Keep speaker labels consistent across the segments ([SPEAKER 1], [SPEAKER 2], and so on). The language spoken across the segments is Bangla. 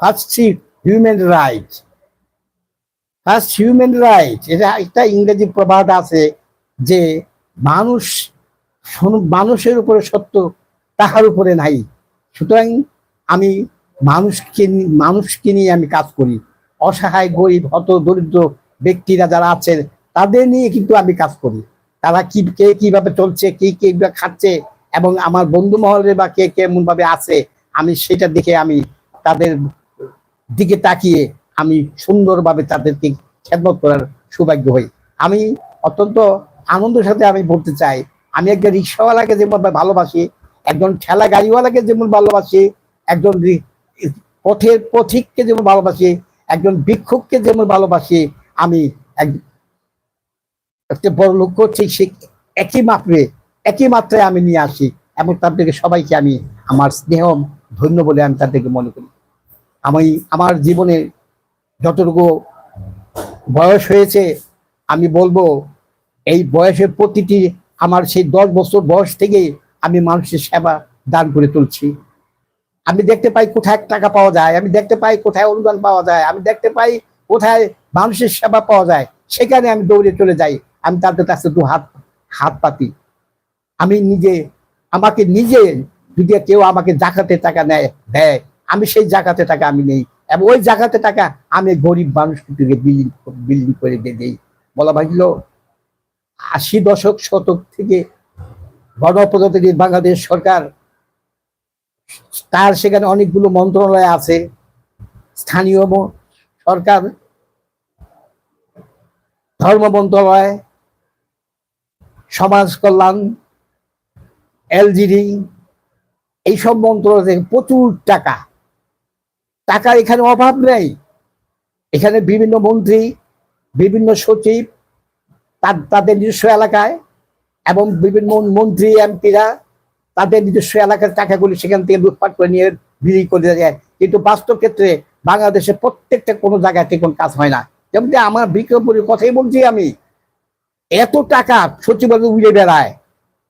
[SPEAKER 1] First human right first human right এটা একটা ইংরেজি প্রবাদ আছে যে মানুষ, মানুষের উপরে সত্য তাহার উপরে নাই। সুতরাং আমি মানুষকে মানুষকে নিয়ে আমি কাজ করি। অসহায়, গরিব, হত, দরিদ্র ব্যক্তিরা যারা আছেন, তাদের নিয়ে কিন্তু আমি কাজ করি। তারা কি, কে কীভাবে চলছে, কে কীভাবে খাচ্ছে, এবং আমার বন্ধু মহলে বা কে কেমন ভাবে আছে, আমি সেটা দেখে আমি তাদের দিকে তাকিয়ে আমি সুন্দরভাবে তাদেরকে খেদমত করার সৌভাগ্য হই। আমি অত্যন্ত আনন্দের সাথে আমি বলতে চাই, আমি একজন রিক্সাওয়ালাকে যেমন ভালোবাসি, একজন ঠেলা গাড়িওয়ালাকে যেমন ভালোবাসি, একজন পথের পথিককে যেমন ভালোবাসি, একজন ভিক্ষুককে যেমন ভালোবাসি, আমি এক- একটা বড় লক্ষ্য ঠিক সে একই মাত্রে, একই মাত্রায় আমি নিয়ে আসি এবং তাদেরকে সবাইকে আমি আমার স্নেহ, ধন্য বলে আমি তাদেরকে মনে করি। আমি আমার জীবনে যতটুকু বয়স হয়েছে, আমি বলব এই বয়সের প্রতিটি আমার সেই দশ বছর বয়স থেকে আমি মানুষের সেবা দান করে তুলছি। আমি দেখতে পাই কোথায় টাকা পাওয়া যায়, আমি দেখতে পাই কোথায় অনুদান পাওয়া যায়, আমি দেখতে পাই কোথায় মানুষের সেবা পাওয়া যায়, সেখানে আমি দৌড়ে চলে যাই, আমি তাদের কাছে দু হাত হাত পাতি। আমি নিজে, আমাকে নিজে যদি কেউ আমাকে জাকাতে টাকা নেয়, দেয় আমি সেই জাকাতে টাকা আমি নেই। এবং ওই জাকাতে টাকা আমি গরিব মানুষকে বিল্ডিং বিল্ডিং করে দিয়ে দিই। বলা ভাগিল আশি দশক শতক থেকে গণপ্রজাতন্ত্রী বাংলাদেশ সরকার, তার সেখানে অনেকগুলো মন্ত্রণালয় আছে। স্থানীয় সরকার, ধর্ম মন্ত্রণালয়, সমাজ কল্যাণ, এলজিডি, এইসব মন্ত্রণালয় থেকে প্রচুর টাকা টাকার এখানে অভাব নেই। এখানে বিভিন্ন মন্ত্রী, বিভিন্ন সচিব তাদের নিজস্ব এলাকায়, এবং বিভিন্ন মন্ত্রী, এমপিরা তাদের নিজস্ব এলাকার টাকাগুলি সেখান থেকে লুটপাট করে নিয়ে বিলি করে দেয় কিন্তু বাস্তব ক্ষেত্রে বাংলাদেশে প্রত্যেকটা কোনো জায়গায় কোনো কাজ হয় না। যেমন আমার বিক্রমপুরের কথাই বলছি আমি, এত টাকা সচিবালয় উড়ে বেড়ায়।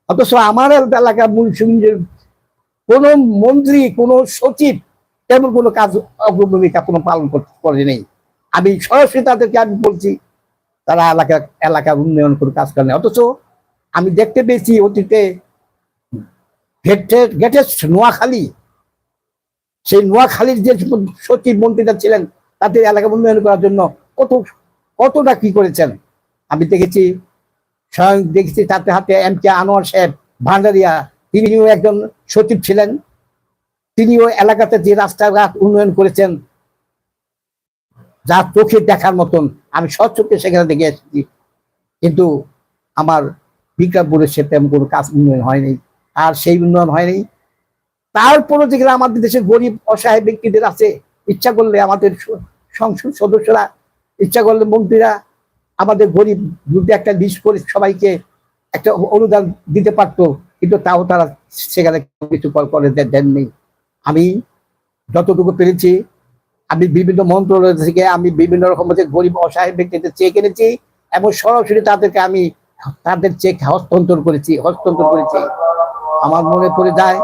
[SPEAKER 1] অথচ আমার এলাকার কোন মন্ত্রী, কোনো সচিব তেমন কোনো কাজ অগ্রভূমিকা কোনো পালন করে নেই। আমি সরাসরি তাদেরকে আমি বলছি, তারা এলাকা, এলাকার উন্নয়ন করে কাজ করে অথচ আমি দেখতে পেয়েছি অতীতে গেটের নোয়াখালী, সেই নোয়াখালীর যে সচিব মন্ত্রীরা ছিলেন, তাদের এলাকা উন্নয়ন করার জন্য কত কতটা কি করেছেন? আমি দেখেছি, স্বয়ং দেখেছি তাতে হাতে এম কে আনোয়ার সাহেব, ভান্ডারিয়া, তিনিও একজন সচিব ছিলেন। তিনিও এলাকাতে যে রাস্তাঘাট উন্নয়ন করেছেন, যা চোখে দেখার মতন, আমি সচক্ষে সেখানে দেখে এসেছি। কিন্তু আমার বিক্রমপুরের সে তেমন কোনো কাজ উন্নয়ন হয়নি, আর সেই উন্নয়ন হয়নি। তারপরও যেগুলো আমাদের দেশের গরিব, অসহায় ব্যক্তিদের আছে, ইচ্ছা করলে আমাদের সংসদ সদস্যরা, ইচ্ছা করলে মন্ত্রীরা, আমাদের গরিব যদি একটা লিস্ট করে সবাইকে একটা অনুদান দিতে পারতো, কিন্তু তাও তারা সেখানে কিছু করে দেননি। আমি যতটুকু পেরেছি, আমি বিভিন্ন মন্ত্রণালয় থেকে আমি বিভিন্ন রকম গরিব অসহায় ব্যক্তিদের চেক এনেছি এবং সরাসরি তাদেরকে আমি তাদের চেক হস্তান্তর করেছি হস্তান্তর করেছি। আমার মনে পড়ে যায়,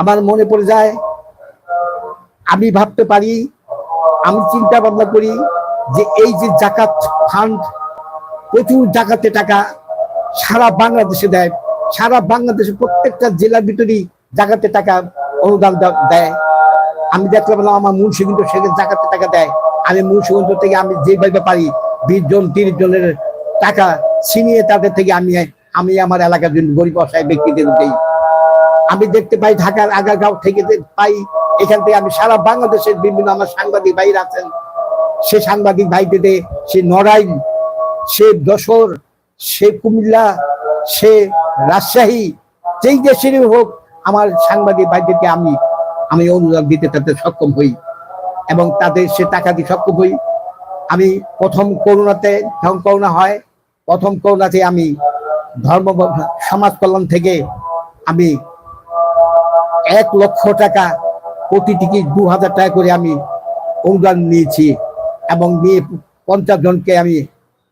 [SPEAKER 1] আমার মনে পড়ে যায়, আমি ভাবতে পারি, আমি চিন্তা ভাবনা করি যে এই যে জাকাত ফান্ড প্রচুর জাকাতে টাকা সারা বাংলাদেশে দেয়। সারা বাংলাদেশে প্রত্যেকটা জেলার ভিতরেই জাকাতে টাকা অনুদান দেয়। আমি দেখলাম আমার মুন্সিগঞ্জ সেখানে জাকাতে টাকা দেয়। আমি মুন্সিগঞ্জ থেকে আমি যেভাবে পারি, বিশ জন, তিরিশ জনের টাকা ছিনিয়ে তাদের থেকে আমি আমি আমার এলাকার জন্য গরিব অসহায় ব্যক্তিদের দেই। আমি দেখতে পাই ঢাকার আগারগাঁও থেকে পাই, এখান থেকে আমি সারা বাংলাদেশের বিভিন্ন আমার সাংবাদিক ভাইরা আছেন। সে সাংবাদিক ভাইদের সে নড়াইল, সে যশোর, সে কুমিল্লা সে রাজশাহী, যেই দেশেরই হোক, আমার সাংবাদিক ভাইদেরকে আমি আমি অনুদান দিতে তাতে সক্ষম হই এবং তাদের সে টাকা দিয়ে সক্ষম হই। আমি প্রথম করোনাতে যখন করোনা হয়, প্রথম করোনাতে আমি ধর্ম সমাজ কল্যাণ থেকে আমি এক লক্ষ টাকা প্রতিটিকে দু হাজার টাকা করে আমি অনুদান নিয়েছি এবং নিয়ে পঞ্চাশ জনকে আমি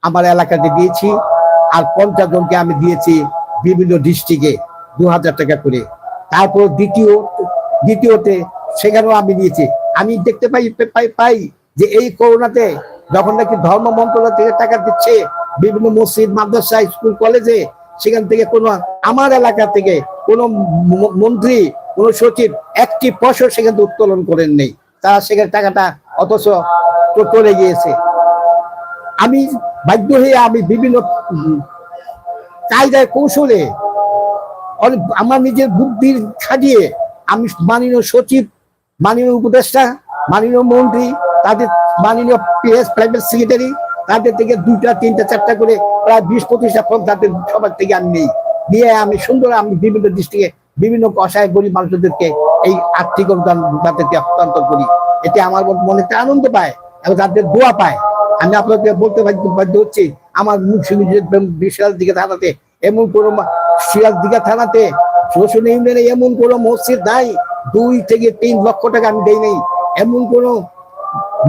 [SPEAKER 1] আমার এলাকাতে দিয়েছি। আর পঞ্চাশ জনকে আমি দিয়েছি বিভিন্ন ডিস্ট্রিক্টে দু হাজার টাকা করে। তারপর দ্বিতীয়, দ্বিতীয়তে সেখানেও আমি নিয়েছি আমি দেখতে পাই পাই পাই যে এই করোনাতে যখন নাকি ধর্ম মন্ত্রণালয় থেকে টাকা দিচ্ছে, বিভিন্ন মসজিদ, মাদ্রাসা, স্কুল, কলেজে, সেখান থেকে কোনো, আমার এলাকা থেকে কোনো মন্ত্রী, কোনো সচিব, একটি পয়সা সেখান থেকে উত্তোলন করেন নেই। তারা সেখানে টাকাটা অথচ চলে গিয়েছে। আমি বাধ্য হয়ে আমি বিভিন্ন কায়দায় কৌশলে আমার নিজের বুদ্ধির খাটিয়ে আমি মাননীয় সচিব, মাননীয় উপদেষ্টা, মাননীয় মন্ত্রী, তাদের মাননীয় পিএস প্রাইভেট সেক্রেটারি, তাদের থেকে দুইটা, তিনটা, চারটা করে প্রায় বিশ, পঁচিশটা ফর্ম তাদের সবার থেকে আমি নেই। নিয়ে আমি সুন্দর আমি বিভিন্ন দৃষ্টিকে, বিভিন্ন অসহায় গরিব মানুষদেরকে এই আর্থিক অনুদান তাদেরকে হস্তান্তর করি। এতে আমার মনে একটা আনন্দ পায় এবং তাদের দোয়া পায়। আমি আপনাকে বলতে বাধ্য হচ্ছি, আমার বিশাল দিকে থানাতে, এমন কোনো সিরাজ দিঘা থানাতে, শোষণ ইউনিয়নে এমন কোনো মসজিদ নাই, দুই থেকে তিন লক্ষ টাকা আমি দেই নাই এমন কোনো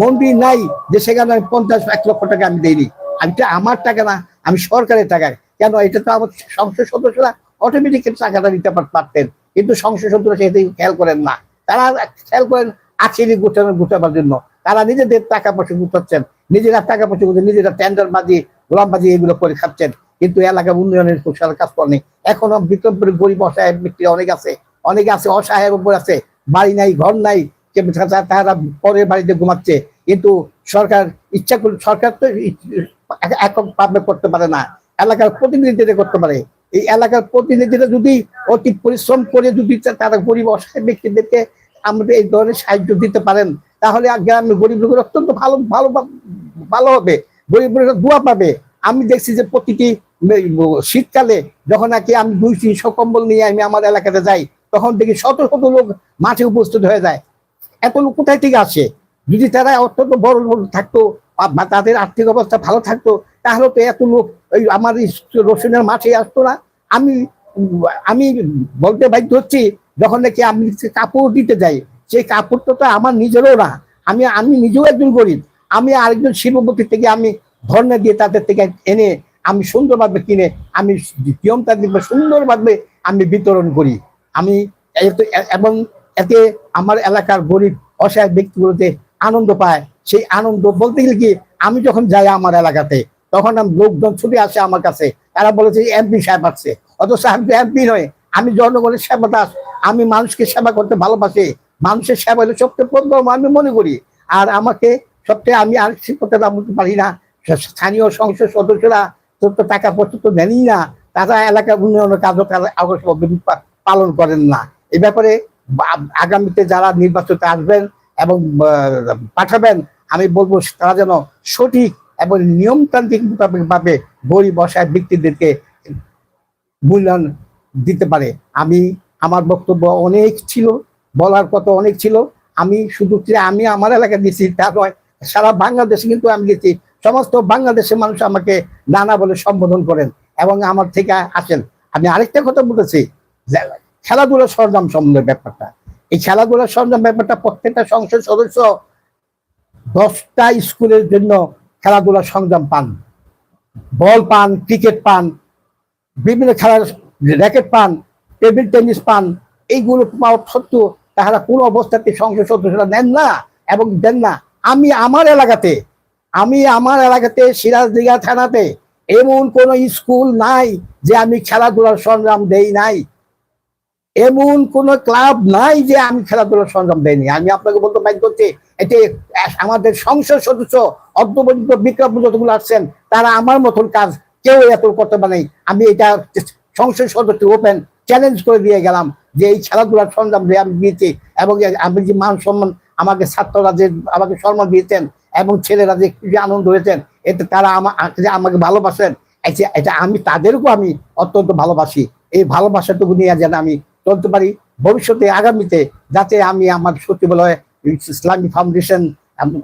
[SPEAKER 1] মন্দির নাই যে সেখানে আমি পঞ্চাশ, এক লক্ষ টাকা আমি দেইনি। এটা আমার টাকা না, আমি সরকারের টাকা কেন? এটা তো আমার সংসদ সদস্যরা অটোমেটিক টাকাটা দিতে পারতেন। কিন্তু সংসদ সদস্যরা সেটা খেয়াল করেন না। তারা খেয়াল করেন আখেরি গোটানো গোটাবার জন্য। তারা নিজেদের টাকা পয়সা গুটাচ্ছেন নিজেরা টাকা পয়সা গুটে নিজেরা টেন্ডার বাজি গোলাম বাজি এগুলো করে খাচ্ছেন। কিন্তু এলাকা উন্নয়নের প্রসার কাজ করেনি। এখনও বিকল্পের গরিব অসহায় ব্যক্তি অনেক আছে, অনেকে আছে অসহায়ের উপর আছে, বাড়ি নাই, ঘর নাই তারা পরের বাড়িতে ঘুমাচ্ছে। কিন্তু সরকার ইচ্ছা করে সরকার তো একক ভাবে করতে পারে না। এলাকার প্রতিনিধিরা করতে পারে। এই এলাকার প্রতিনিধিরা যদি অতি পরিশ্রম করে যদি তারা গরিব অসহায় ব্যক্তিদেরকে আমাদের এই ধরনের সাহায্য দিতে পারেন, তাহলে গ্রামের গরিব লোকের অত্যন্ত ভালো ভালো ভালো হবে, গরিব দোয়া পাবে। আমি দেখছি যে প্রতিটি শীতকালে যখন নাকি আমি দুই তিনশো কম্বল নিয়ে আমি আমার এলাকাতে যাই, তখন দেখি শত শত লোক মাঠে উপস্থিত হয়ে যায়। এত লোক কোথায় থেকে আসে? যদি তারা অত্যন্ত বড় লোক থাকতো বা- তাদের আর্থিক অবস্থা ভালো থাকতো, তাহলে তো এত লোক ওই আমার রসুনের মাঠে আসতো না। আমি আমি বলতে বাধ্য হচ্ছি, যখন নাকি আমি কাপড় দিতে যাই, সেই কাপড়টা তো আমার নিজেরও না। আমি আমি নিজেও একজন গরিব। আমি আরেকজন শিল্পপতি থেকে আমি ধর্ণা দিয়ে তাদের থেকে এনে আমি সুন্দরভাবে কিনে, আমি নিয়মতা দিবে সুন্দরভাবে আমি বিতরণ করি। আমি এবং এতে আমার এলাকার গরিব, অসহায় ব্যক্তিগুলোতে আনন্দ পায়। সেই আনন্দ বলতে গেলে কি, আমি যখন যাই আমার এলাকাতে, তখন লোকজন ছুটে আসে আমার কাছে। তারা বলেছে এমপি সাহেব আসছে। অথচ আমি তো এমপি নয় আমি জনগণের সেবা দাস। আমি মানুষকে সেবা করতে ভালোবাসি। মানুষের সেবা হলে সবচেয়ে প্রথম আমি মনে করি। আর আমাকে সবচেয়ে আমি আর করতে বলতে পারি না। স্থানীয় সংসদ সদস্যরা তো টাকা পয়সা তো নেনই না, তারা এলাকার উন্নয়নের কাজও পালন করেন না। এ ব্যাপারে আগামীতে যারা নির্বাচিত আসবেন এবং পাঠাবেন, আমি বলব তারা যেন সঠিক এবং নিয়মতান্ত্রিক মোতাবেক ভাবে গরিব অসহায় ব্যক্তিদেরকে মূল্যায়ন দিতে পারে। আমি, আমার বক্তব্য অনেক ছিল, বলার কথা অনেক ছিল। আমি শুধু আমি আমার এলাকায় দিয়েছি তা নয় সারা বাংলাদেশে কিন্তু আমি গেছি। সমস্ত বাংলাদেশের মানুষ আমাকে নানা বলে সম্বোধন করেন এবং আমার থেকে আসেন। আমি আরেকটা কথা বলেছি খেলাধুলার সরঞ্জাম সম্বন্ধে ব্যাপারটা। এই খেলাধুলার সরঞ্জাম ব্যাপারটা প্রত্যেকটা সংসদ সদস্য দশটা স্কুলের জন্য খেলাধুলার সরঞ্জাম পান। বল পান, ক্রিকেট পান, বিভিন্ন খেলার র্যাকেট পান, টেবিল টেনিস পান, এইগুলো পাওয়া সত্ত্বেও তাহারা কোনো অবস্থাতে সংসদ সদস্যরা নেন না এবং দেন না। আমি আমার এলাকাতে, আমি আমার এলাকাতে সিরাজদিঘা থানাতে এমন কোন স্কুল নাই যে আমি খেলাধুলার সরঞ্জাম দেই নাই এমন কোন ক্লাব নাই যে আমি খেলাধুলার সরঞ্জাম দেইনি আমি আপনাকে বলতে বাধ্য করছি এতে আমাদের সংসদ সদস্য অর্ধ পর্যন্ত বিক্রম যতগুলো আসছেন তারা আমার মতন কাজ কেউ এত করতে পারে। আমি এটা সংসদ সদস্য ওপেন চ্যালেঞ্জ করে দিয়ে গেলাম যে এই খেলাধুলার সরঞ্জাম দিয়ে আমি দিয়েছি এবং আমি যে মান সম্মান আমাকে ছাত্ররা যে আমাকে সম্মান দিয়েছেন এবং ছেলেরা যে কি আনন্দ হয়েছেন, এতে তারা আমা- যে আমাকে ভালোবাসেন এটা আমি তাদেরকেও আমি অত্যন্ত ভালোবাসি। এই ভালোবাসাটুকু নিয়ে যেন আমি চলতে পারি। ভবিষ্যতে আগামীতে যাতে আমি আমার সচিবালয় ইসলামী ফাউন্ডেশন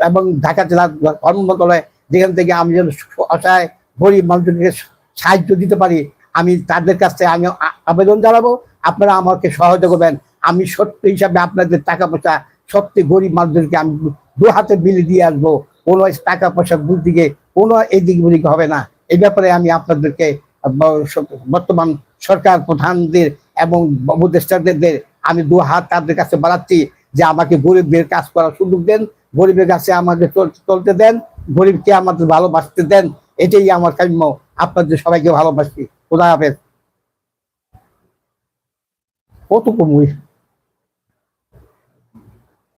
[SPEAKER 1] এবং ঢাকা জেলা ধর্ম মন্ত্রণালয় যেখান থেকে আমি যেন অসহায়, গরিব মানুষদেরকে সাহায্য দিতে পারি, আমি তাদের কাছ থেকে আমি আবেদন জানাব। আপনারা আমাকে সহায়তা করবেন। আমি সত্য হিসাবে আপনাদের টাকা পয়সা সত্যি গরিব মানুষদেরকে আমি দু হাতে বিলি দিয়ে আসব, কোনো টাকা পয়সা দিকে, কোনো এদিক ওদিক হবে না। এই ব্যাপারে আমি আপনাদেরকে বর্তমান সরকার প্রধানদের এবং উপদেষ্টাদের আমি দু হাত তাদের কাছে বাড়াচ্ছি যে আমাকে গরিবদের কাজ করার সুযোগ দেন, গরিবের কাছে আমাকে চলতে দেন, গরিবকে আমাদের ভালোবাসতে দেন, এটাই আমার কাম্য। আপনাদের সবাইকে ভালোবাসি। খোদা হাফেজ। কত